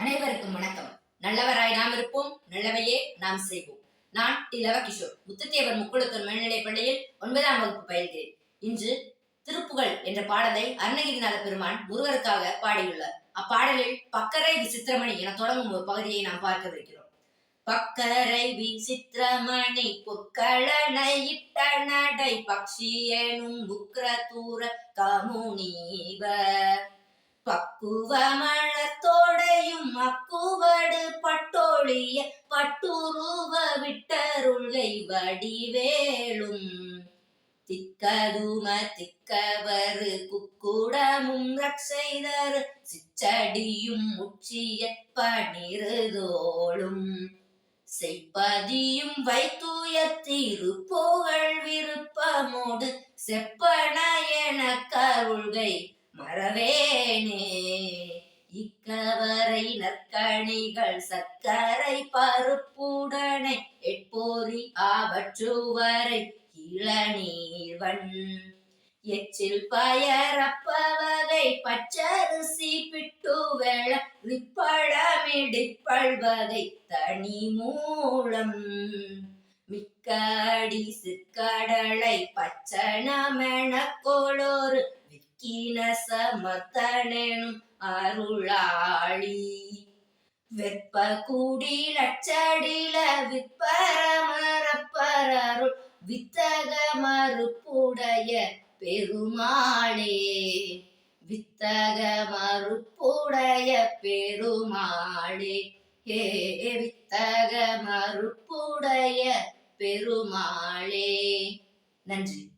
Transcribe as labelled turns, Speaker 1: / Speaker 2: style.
Speaker 1: அனைவருக்கும் வணக்கம். நல்லவராய் நாம் இருப்போம் நல்லவையே நாம் செய்வோம். நான் டி. லவகிஷோர். முத்துத்தேவர் முக்குளத்தூர் மேல்நிலைப் பள்ளியில் ஒன்பதாம் வகுப்பு பயில்கிறேன். இன்று திருப்புகழ் என்ற பாடலை அருணகிரிநாத பெருமான் முருகருக்காக பாடியுள்ளார். அப்பாடலில் பக்கரை விசித்திரமணி என தொடங்கும் ஒரு பகுதியை நாம் பார்க்கவிருக்கிறோம் பக்கரை விசித்திரமணி பொற்களனை இட்ட நடை பக்ஷி எனும் உக்ரதூர கமுனீவ பக்குவ மழத்தோடையும் பட்டோழிய பட்டுருவ விட்டருள்கை வடிவேளும் திக்கதும திக்கவரு குக்குடமும் ரக்ஷைதர் சிச்சடியும் முச்சிய பனிருதோளும். செய்ப்பதியும் வைத்துயர் திருப்புகழ் விருப்பமோடு செப்பன என கருள்கை மறவேனே. இக்கவரை நற்கணிகள் சர்க்கரை பருப்புடனே எட்போரி ஆவற்றுவரை இளநீர்வன் எச்சில் பயரப்ப வகை பச்சரிசி பிட்டு வேள ரிப்பழமிடிப்பழ்வகை தனி மூலம் மிக்கடி சிற்கடலை பச்சனமென கோளோரு விக்கின அருளாளி. வெப்ப கூடி லட்சடில விற்பரமரப்பரருள் வித்தக மறுப்புடைய பெருமாளே. வித்தக மறுப்புடைய பெருமாளே. ஹே வித்தக மறுப்புடைய பெருமாளே. நன்றி.